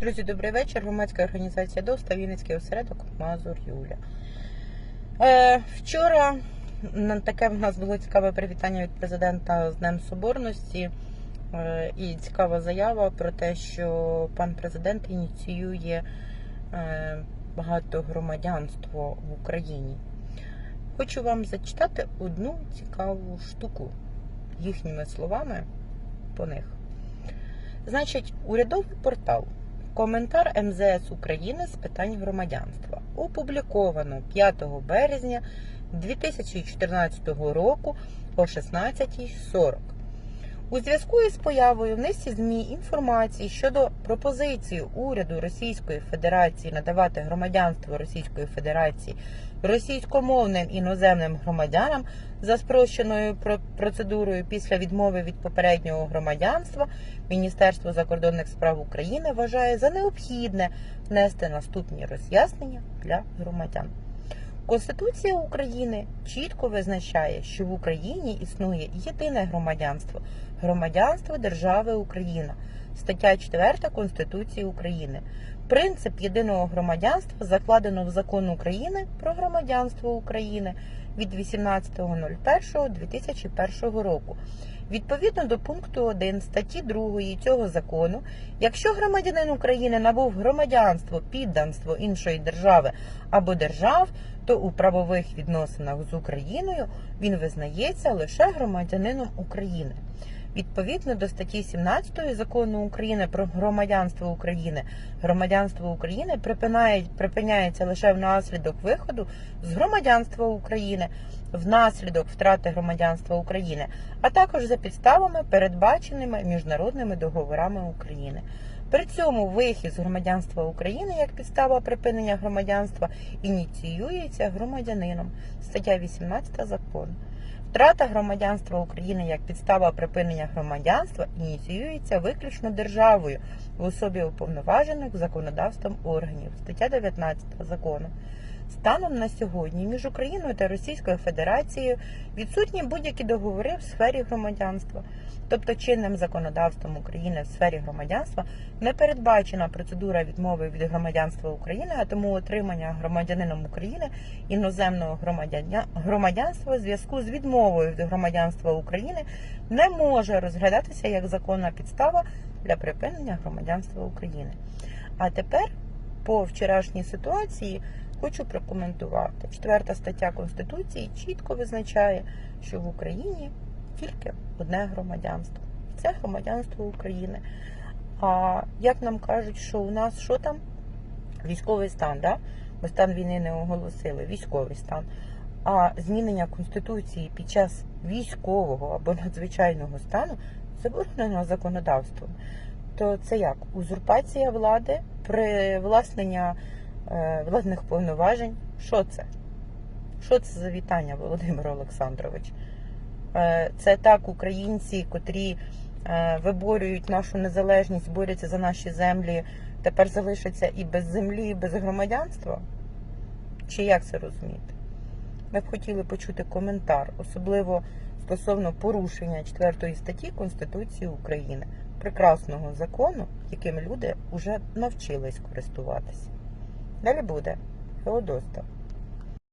Друзі, добрий вечір. Громадська організація ДОСТА, Вінницький осередок Мазур Юля. Е, вчора таке в нас було цікаве привітання від президента з Днем Соборності е, і цікава заява про те, що пан президент ініціює е, багатогромадянство в Україні. Хочу вам зачитати одну цікаву штуку їхніми словами по них. Значить, урядовий портал Коментар МЗС України з питань громадянства опубліковано 5 березня 2014 року о 16.40. У зв'язку із появою в ЗМІ інформації щодо пропозиції уряду Російської Федерації надавати громадянство Російської Федерації російськомовним іноземним громадянам за спрощеною про- процедурою після відмови від попереднього громадянства, Міністерство закордонних справ України вважає за необхідне внести наступні роз'яснення для громадян. Конституція України чітко визначає, що в Україні існує єдине громадянство громадянство держави Україна, стаття 4 Конституції України. Принцип єдиного громадянства закладено в закон України про громадянство України від 18.01.2001 року. Відповідно до пункту 1 статті 2 цього закону, якщо громадянин України набув громадянство, підданство іншої держави або держав, то у правових відносинах з Україною він визнається лише громадянином України. Відповідно до статті 17 закону України про громадянство України, громадянство України припиняється лише внаслідок виходу з громадянства України, внаслідок втрати громадянства України, а також за підставами, передбаченими міжнародними договорами України. При цьому вихід з громадянства України як підстава припинення громадянства ініціюється громадянином. Стаття 18 закону. Втрата громадянства України як підстава припинення громадянства ініціюється виключно державою в особі уповноважених законодавством органів. Стаття 19 закону. Станом на сьогодні між Україною та Російською Федерацією відсутні будь-які договори в сфері громадянства. Тобто чинним законодавством України в сфері громадянства не передбачена процедура відмови від громадянства України, а тому отримання громадянином України іноземного громадянства в зв'язку з відмовою від громадянства України не може розглядатися як законна підстава для припинення громадянства України. А тепер по вчорашній ситуації хочу прокоментувати. Четверта стаття Конституції чітко визначає, що в Україні тільки одне громадянство. Це громадянство України. А як нам кажуть, що у нас що там? Військовий стан, да? Бо стан війни не оголосили, військовий стан. А змінення Конституції під час військового або надзвичайного стану заборонено законодавством. То це як? Узурпація влади, привласнення владних повноважень. Що це? Що це за вітання, Володимир Олександрович? Е, Це так українці, котрі е, виборюють нашу незалежність, борються за наші землі, тепер залишаться і без землі, і без громадянства? Чи як це розуміти? Ми б хотіли почути коментар, особливо стосовно порушення 4 статті Конституції України, прекрасного закону, яким люди вже навчились користуватися. Далі буде Феодоста.